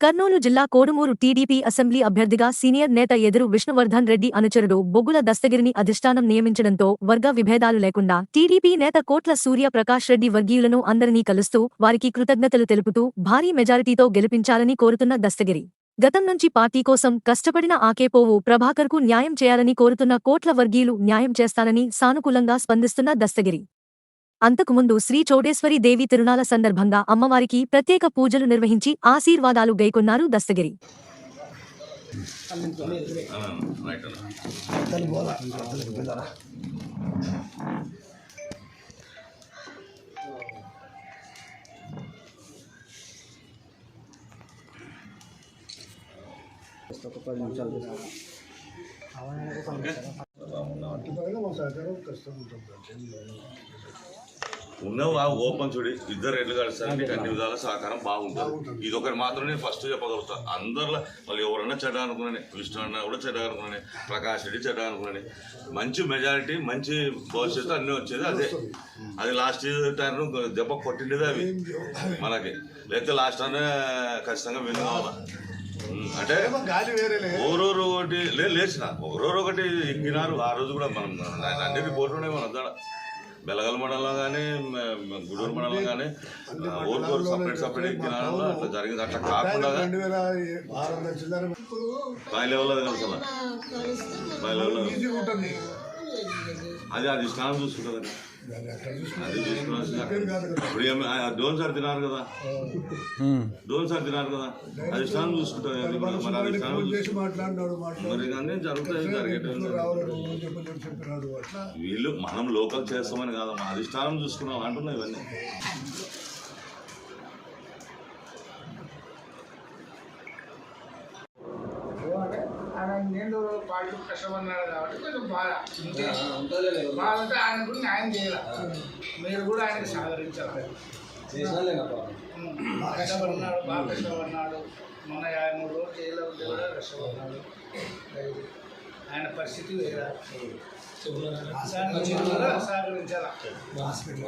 కర్నూలు జిల్లా Kodumur TDP assembly అభ్యర్థిగా senior నేత ఎదురు విష్ణువర్ధన్ రెడ్డి అనుచరుడు బొగ్గుల దస్తగిరిని అధిష్టానం నియమించడంతో వర్గ విభేదాలు లేకుండా టీడీపీ నేత కోట్ల సూర్య ప్రకాష్ రెడ్డి వర్గీయులను అందరినీ కలుస్తూ వారికి కృతజ్ఞతలు తెలుపుతూ భారీ మెజారిటీతో గెలిపించాలని కోరుతున్న దస్తగిరి. గతం నుంచి పార్టీ కోసం కష్టపడిన ఆకేపోవు ప్రభాకర్కు న్యాయం చేయాలని కోరుతున్న కోట్ల వర్గీయులు న్యాయం చేస్తానని సానుకూలంగా స్పందిస్తున్న దస్తగిరి. అంతకుముందు శ్రీ చౌడేశ్వరి దేవి తిరునాల సందర్భంగా అమ్మవారికి ప్రత్యేక పూజలు నిర్వహించి ఆశీర్వాదాలు గైకొన్నారు దస్తగిరి. నిమిషాలు ఉన్నవు ఆ ఓపెన్ చూడి ఇద్దరు ఎడ్లు కలిసారంటే అన్ని విధాల సహకారం బాగుంటుంది. ఇది ఒకటి మాత్రం నేను ఫస్ట్ చెప్పగలుగుతా. అందరిలో వాళ్ళు ఎవరన్నా చెడ్డ అనుకున్నాను విష్ణు అన్న కూడా చెడ్డ అనుకున్నాను ప్రకాష్ రెడ్డి చెడ్డ అనుకున్నాను మంచి మెజారిటీ మంచి భవిష్యత్తు అన్నీ వచ్చేది అదే. అది లాస్ట్ టైం దెబ్బ కొట్టిండేది అవి. మనకి. లేకపోతే లాస్ట్ అనే ఖచ్చితంగా విన్ కావాలా. అంటే ఓరోరు ఒకటి లేచిన. ఒకరోరు ఒకటి ఎక్కినారు. ఆ రోజు కూడా మనం అన్ని రిపోర్ట్ ఉన్నాయి మన బెలగల మండలం కానీ గుడూరు మండలం కానీ ఊరుకోరు సపరేట్ సపరేట్ ఎక్కినారు అట్లా జరిగింది. అట్లా కాకుండా పై లెవెల్లో పై లెవెల్లో అది అది స్నానం చూసుకుంటుంది. డోన్ సార్ తినారు కదా. డోన్ సార్ తినారు కదా. అది స్నానం చూసుకుంటుంది మరి అన్నీ జరుగుతాయి జరిగేటప్పుడు వీళ్ళు మనం లోకల్ చేస్తామని కాదమ్మా అధిష్టానం చూసుకున్నాం అంటున్నాం ఇవన్నీ అంటే ఆయన నేను పార్టీ కష్టపడినాడు కాబట్టి కొంచెం బాధ. బాధ అంటే ఆయన కూడా న్యాయం చేయాలి? మీరు కూడా ఆయనకి సహకరించాలి? కష్టపడినాడు బాగా కష్టపడినాడు. మొన్న యాభై మూడు రోజులు జైల్లో ఉంటే కూడా కష్టపడినాడు. ఆయన పరిస్థితి వేరే? సహకరించాలి? హాస్పిటల్